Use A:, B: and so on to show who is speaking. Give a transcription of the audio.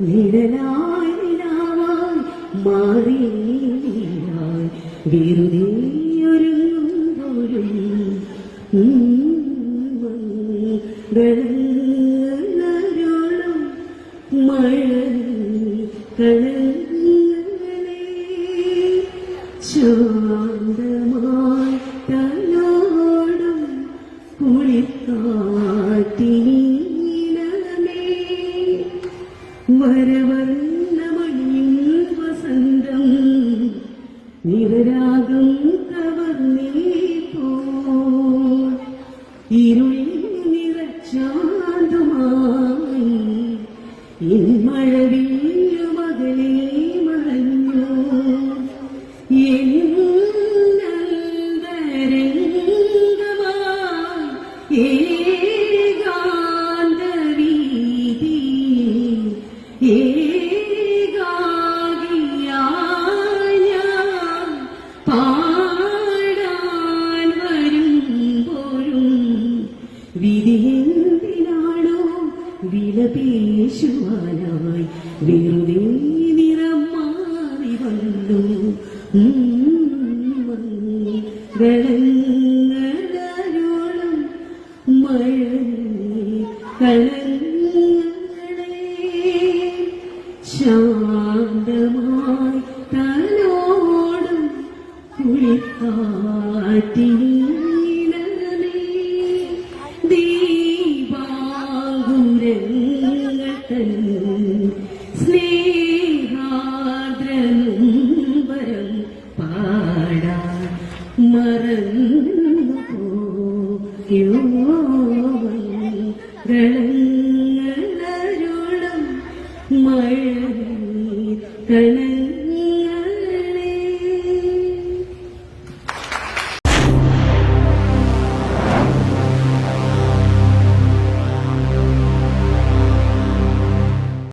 A: നിഴലായി മാറി നീയായി വെറുതെ ഒരുങ്ങുമ്പോഴും തലോടും കുളിക്കാട്ടിനീലമേ വരവർണമണിയും വസന്തം നിരരാഗം കവർന്നേ പോ ഇരുളിൽ നിറച്ചാതുമായി ഇൻ മഴവില്ലു വിലപേശുവാനായി വെറുതെ നിറം മാറി വന്നു. കളങ്ങളോളം മഴ കലങ്ങളെ കളങ്ങളരുളും മഴ കണ